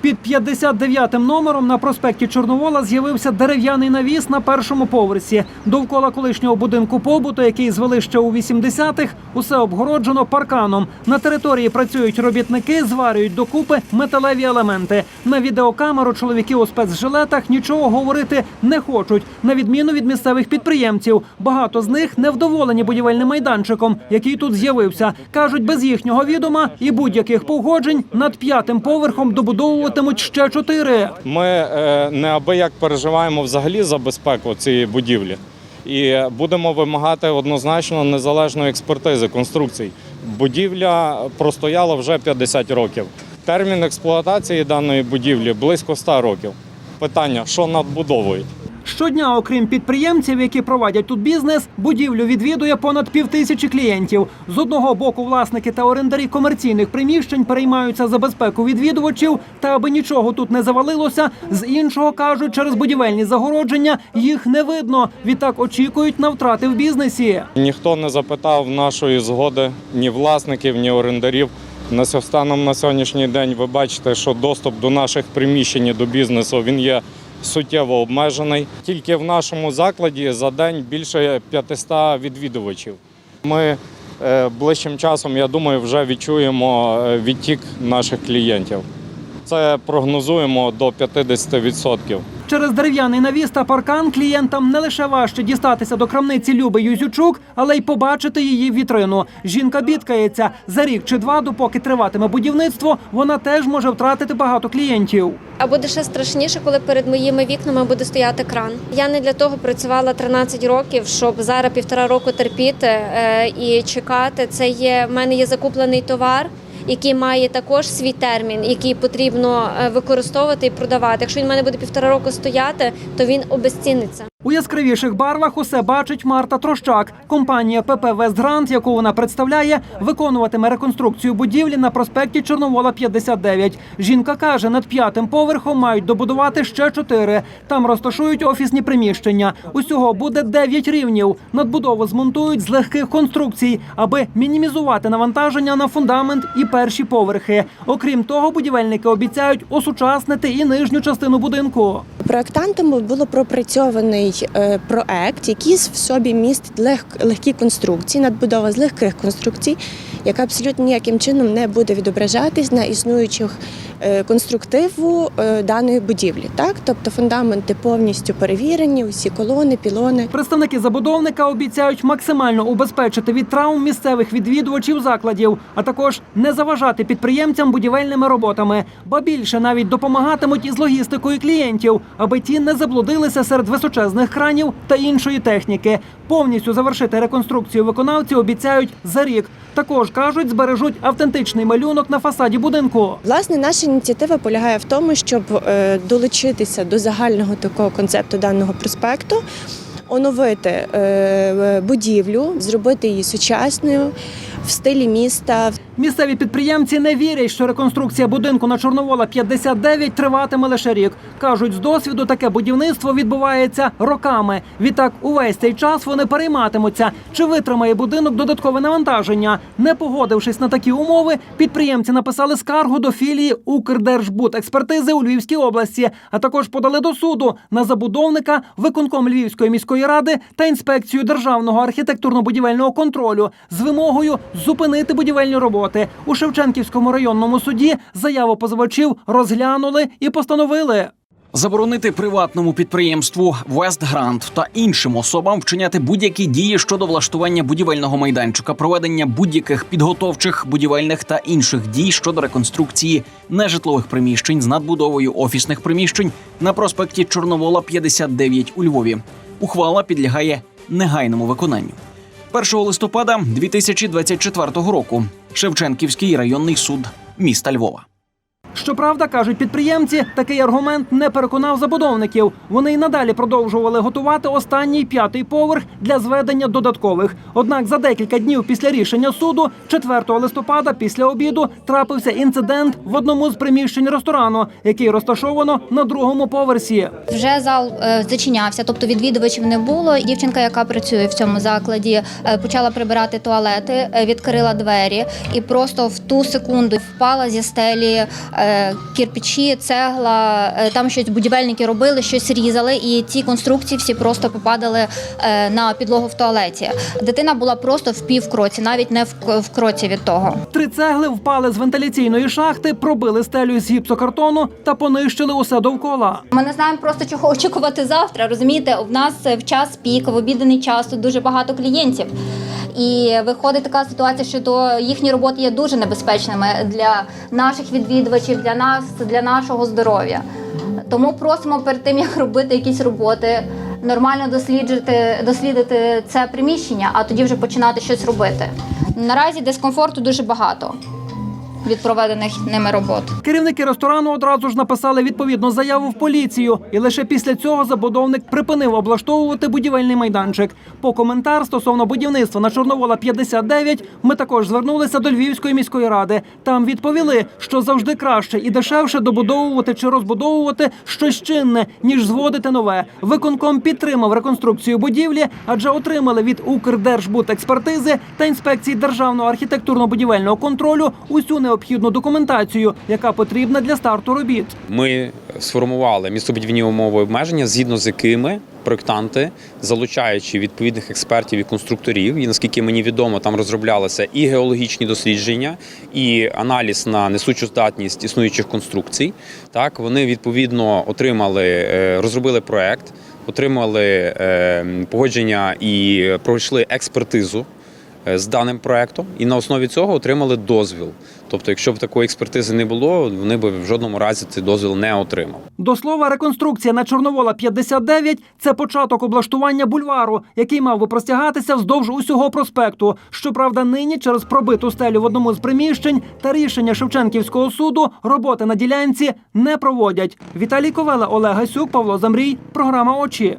Під 59-м номером на проспекті Чорновола з'явився дерев'яний навіс на першому поверсі. Довкола колишнього будинку побуту, який звели ще у 80-х, усе обгороджено парканом. На території працюють робітники, зварюють докупи металеві елементи. На відеокамеру чоловіки у спецжилетах нічого говорити не хочуть, на відміну від місцевих підприємців. Багато з них невдоволені будівельним майданчиком, який тут з'явився. кажуть, без їхнього відома і будь-яких погоджень над п'ятим поверхом добудовуватимуть ще чотири. Ми е, неабияк переживаємо взагалі за безпеку цієї будівлі і будемо вимагати однозначно незалежної експертизи конструкцій. Будівля простояла вже 50 років. Термін експлуатації даної будівлі близько 100 років. Питання, що надбудовують? Щодня, окрім підприємців, які провадять тут бізнес, будівлю відвідує понад півтисячі клієнтів. З одного боку, власники та орендарі комерційних приміщень переймаються за безпеку відвідувачів, та аби нічого тут не завалилося. З іншого кажуть, через будівельні загородження їх не видно. Відтак очікують на втрати в бізнесі. Ніхто не запитав нашої згоди ні власників, ні орендарів. На станом на сьогоднішній день ви бачите, що доступ до наших приміщень до бізнесу він є суттєво обмежений. Тільки в нашому закладі за день більше 500 відвідувачів. Ми е, ближчим часом, я думаю, вже відчуємо е, відтік наших клієнтів. Це прогнозуємо до 50%. Через дерев'яний навіс та паркан клієнтам не лише важче дістатися до крамниці Люби Юзючук, але й побачити її вітрину. Жінка бідкається за рік чи два, допоки триватиме будівництво, вона теж може втратити багато клієнтів. А буде ще страшніше, коли перед моїми вікнами буде стояти кран. Я не для того працювала 13 років, щоб зараз півтора року терпіти е, і чекати. Це є в мене є закуплений товар. Який має також свій термін, який потрібно е, використовувати і продавати. Якщо він в мене буде півтора року стояти, то він обезціниться. У яскравіших барвах усе бачить Марта Трощак. Компанія ПП Вестгрант, яку вона представляє, виконуватиме реконструкцію будівлі на проспекті Чорновола 59. Жінка каже, над п'ятим поверхом мають добудувати ще чотири. Там розташують офісні приміщення. Усього буде дев'ять рівнів. Надбудову змонтують з легких конструкцій, аби мінімізувати навантаження на фундамент і перші поверхи. Окрім того, будівельники обіцяють осучаснити і нижню частину будинку. Проектантами було пропрацьований е, проект, який в собі містить лег- легкі конструкції, надбудова з легких конструкцій, яка абсолютно ніяким чином не буде відображатись на існуючих е, конструктиву е, даної будівлі. Так, тобто фундаменти повністю перевірені, усі колони, пілони. Представники забудовника обіцяють максимально убезпечити від травм місцевих відвідувачів закладів, а також не заважати підприємцям будівельними роботами, ба більше навіть допомагатимуть із логістикою клієнтів, аби ті не заблудилися серед височезних кранів та іншої техніки. Повністю завершити реконструкцію виконавці обіцяють за рік. Також кажуть, збережуть автентичний малюнок на фасаді будинку. Власне, наша ініціатива полягає в тому, щоб е, долучитися до загального такого концепту даного проспекту, оновити е, будівлю, зробити її сучасною в стилі міста. Місцеві підприємці не вірять, що реконструкція будинку на Чорновола 59 триватиме лише рік. кажуть, з досвіду таке будівництво відбувається роками. Відтак, увесь цей час вони перейматимуться, чи витримає будинок додаткове навантаження. Не погодившись на такі умови, підприємці написали скаргу до філії Укрдержбудекспертизи у Львівській області, а також подали до суду на забудовника, виконком Львівської міської ради та інспекцію державного архітектурно-будівельного контролю з вимогою зупинити будівельні роботи. У Шевченківському районному суді заяву позивачів розглянули і постановили. Заборонити приватному підприємству Вестгрант та іншим особам вчиняти будь-які дії щодо влаштування будівельного майданчика, проведення будь-яких підготовчих будівельних та інших дій щодо реконструкції нежитлових приміщень з надбудовою офісних приміщень на проспекті Чорновола 59 у Львові. Ухвала підлягає негайному виконанню. 1 листопада 2024 року Шевченківський районний суд міста Львова. Щоправда, кажуть підприємці, такий аргумент не переконав забудовників. Вони й надалі продовжували готувати останній п'ятий поверх для зведення додаткових. Однак за декілька днів після рішення суду, 4 листопада, після обіду, трапився інцидент в одному з приміщень ресторану, який розташовано на другому поверсі. Вже зал е, зачинявся, тобто відвідувачів не було. Дівчинка, яка працює в цьому закладі, е, почала прибирати туалети, е, відкрила двері і просто в ту секунду впала зі стелі е, кірпичі, цегла, е, там щось будівельники робили, щось різали, і ці конструкції всі просто попадали е, на підлогу в туалеті. Дитина була просто в півкроці, навіть не в, в кроці від того. Три цегли впали з вентиляційної шахти, пробили стелю з гіпсокартону та понищили усе довкола. Ми не знаємо просто чого очікувати завтра. Розумієте, у нас в час пік, в обідний час тут дуже багато клієнтів. І виходить така ситуація, що то їхні роботи є дуже небезпечними для наших відвідувачів, для нас, для нашого здоров'я. Тому просимо перед тим, як робити якісь роботи, нормально досліджити, дослідити це приміщення, а тоді вже починати щось робити. Наразі дискомфорту дуже багато від проведених ними робот. Керівники ресторану одразу ж написали відповідну заяву в поліцію, і лише після цього забудовник припинив облаштовувати будівельний майданчик. По коментар стосовно будівництва на Чорновола 59 ми також звернулися до Львівської міської ради. Там відповіли, що завжди краще і дешевше добудовувати чи розбудовувати щось чинне, ніж зводити нове. Виконком підтримав реконструкцію будівлі, адже отримали від Укрдержбудекспертизи та інспекції державного архітектурно-будівельного контролю усю необхідну документацію, яка потрібна для старту робіт. Ми сформували містобудівні умови обмеження, згідно з якими проєктанти, залучаючи відповідних експертів і конструкторів, і наскільки мені відомо, там розроблялися і геологічні дослідження, і аналіз на несучу здатність існуючих конструкцій. Так вони відповідно отримали, е, розробили проект, отримали е, погодження і пройшли експертизу з даним проектом, і на основі цього отримали дозвіл. Тобто, якщо б такої експертизи не було, вони б в жодному разі цей дозвіл не отримали. До слова, реконструкція на Чорновола 59 – це початок облаштування бульвару, який мав би простягатися вздовж усього проспекту. Щоправда, нині через пробиту стелю в одному з приміщень та рішення Шевченківського суду роботи на ділянці не проводять. Віталій Ковела, Олег Гасюк, Павло Замрій. Програма Очі.